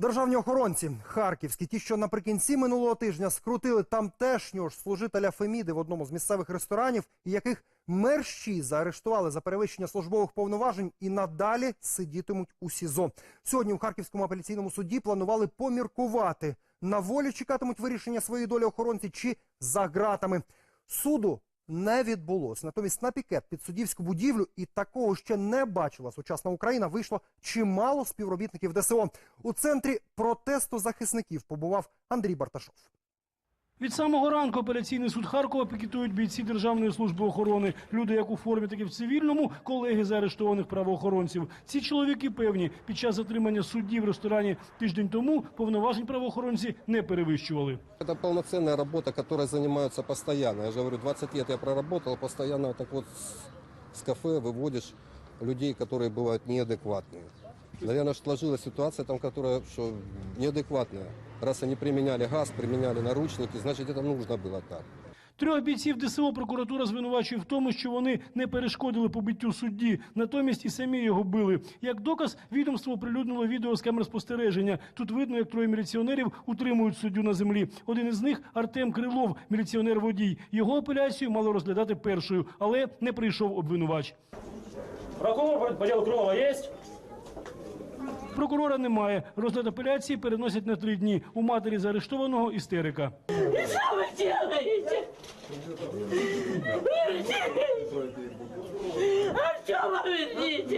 Державні охоронці харківські, ті, що наприкінці минулого тижня скрутили тамтешнього ж служителя Феміди в одному з місцевих ресторанів, яких мерщі заарештували за перевищення службових повноважень і надалі сидітимуть у СІЗО. Сьогодні у Харківському апеляційному суді планували поміркувати на волі чекатимуть вирішення своєї долі охоронці чи за ґратами. Суду не відбулось. Натомість на пікет під суддівську будівлю і такого ще не бачила сучасна Україна. Вийшло чимало співробітників ДСО. У центрі протесту захисників побував Андрій Барташов. Від самого ранку апеляційний суд Харкова пікетують бійці Державної служби охорони. Люди як у формі, так і в цивільному, колеги заарештованих правоохоронців. Ці чоловіки певні, під час затримання судді в ресторані тиждень тому повноважень правоохоронці не перевищували. Это полноценная работа, которой занимаются постоянно. Я же говорю, 20 лет я проработал, постоянно вот так вот с, с кафе выводишь людей, которые бывают неадекватные. Наверное, сложилась ситуация там, которая что, неадекватная. Раз они применяли газ, применяли наручники, значит это нужно было так. Трьох бійців ДСО прокуратура звинувачує в тому, що вони не перешкодили побиттю судді, натомість і самі його били. Як доказ, відомство оприлюднило відео з камер спостереження. Тут видно, як троє міліціонерів утримують суддю на землі. Один із них Артем Крилов, міліціонер-водій. Його апеляцію мало розглядати першою, але не прийшов обвинувач. Прокурор по делу Крылова есть? Прокурора немає. Розгляд апеляції переносять на три дні. У матері заарештованого істерика. Что вы делаете? Артема верните!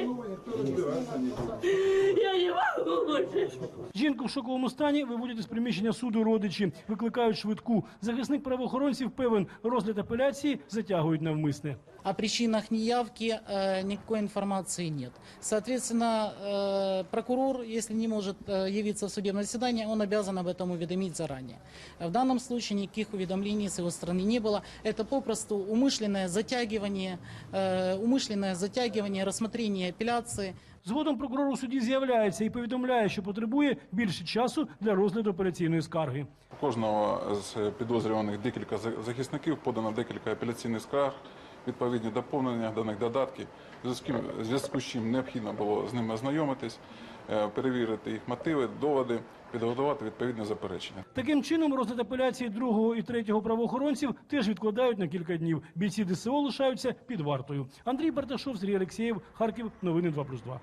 Я не могу больше! Жінку в шоковому стані виводять із приміщення суду родичі, викликають швидку. Захисник правоохоронців певен, розгляд апеляції затягують навмисне. О причинах неявки э, никакой информации нет. Соответственно, э, прокурор, если не может э, явиться в судебное заседание, он обязан об этом уведомить заранее. В данном случае никаких уведомлений с его стороны не было. Это попросту умышленное затягивание, э, умышленное затягивание рассмотрения апелляции. Згодом прокурор у суді з'являється і повідомляє, що потребує більше часу для розгляду апеляційної скарги. У Кожного з підозрюваних декілька захисників подано декілька апеляційних скарг, відповідні доповнення до них додатки, в зв'язку- зв'язку з чим необхідно було з ними ознайомитись, е, перевірити їх мотиви, доводи, підготувати відповідне заперечення. Таким чином, розгляд апеляції другого і третього правоохоронців теж відкладають на кілька днів. Бійці ДСО лишаються під вартою. Андрій Барташов, Сергій Алексєєв, Харків. Новини 2+,2.